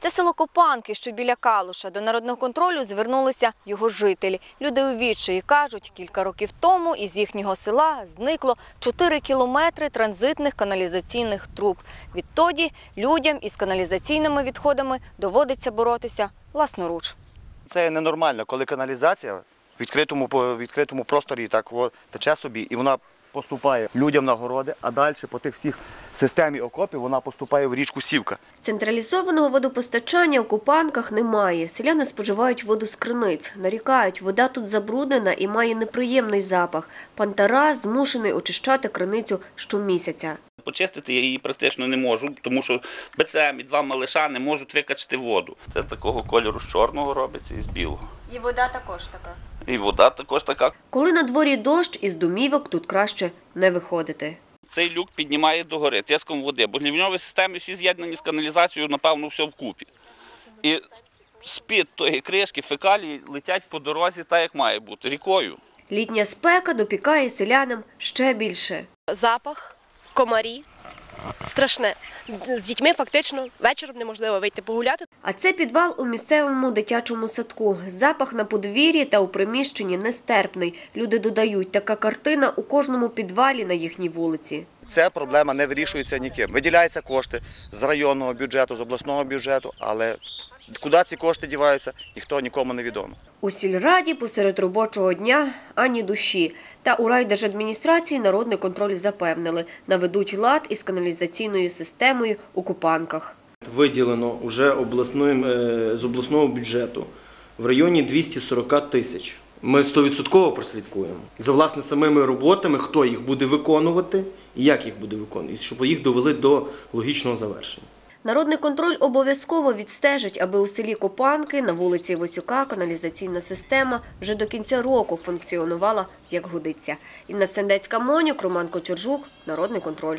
Це село Копанки, що біля Калуша. До народного контролю звернулися його жителі. Люди у відчаї кажуть, кілька років тому із їхнього села зникло 4 кілометри транзитних каналізаційних труб. Відтоді людям із каналізаційними відходами доводиться боротися власноруч. Це ненормально, коли каналізація в відкритому, по відкритому просторі так тече собі, і вона поступає людям на городи, а далі по тих всіх системі окопів вона поступає в річку Сівка. Централізованого водопостачання у Купанках немає. Селяни споживають воду з криниць. Нарікають, вода тут забруднена і має неприємний запах. Пан Тарас змушений очищати криницю щомісяця. Почистити я її практично не можу, тому що БЦМ і два малиша не можуть викачати воду. Це такого кольору з чорного робиться і з білого. І вода також така. І вода також така. Коли на дворі дощ, із домівок тут краще не виходити. Цей люк піднімає догори тиском води, бо лівньові системи всі з'єднані з каналізацією, напевно, все вкупі. І з-під тої кришки фекалії летять по дорозі так, як має бути, рікою. Літня спека допікає селянам ще більше. запах, комарі. Страшне. З дітьми фактично вечором неможливо вийти погуляти. А це підвал у місцевому дитячому садку. Запах на подвір'ї та у приміщенні нестерпний. Люди додають, така картина у кожному підвалі на їхній вулиці. Ця проблема не вирішується ніким. Виділяються кошти з районного бюджету, з обласного бюджету, але куди ці кошти діваються, ніхто нікому не відомо. У сільраді посеред робочого дня ані душі. Та у райдержадміністрації народний контроль запевнили, наведуть лад із каналізаційною системою у Купанках. виділено уже обласним, е, з обласного бюджету в районі 240 тисяч. Ми 100% прослідкуємо за власне самими роботами, хто їх буде виконувати і як їх буде виконувати, щоб їх довели до логічного завершення. Народний контроль обов'язково відстежить, аби у селі Копанки на вулиці Васюка каналізаційна система вже до кінця року функціонувала як годиться. Інна Сендецька Монюк, Роман Кочержук, Народний контроль.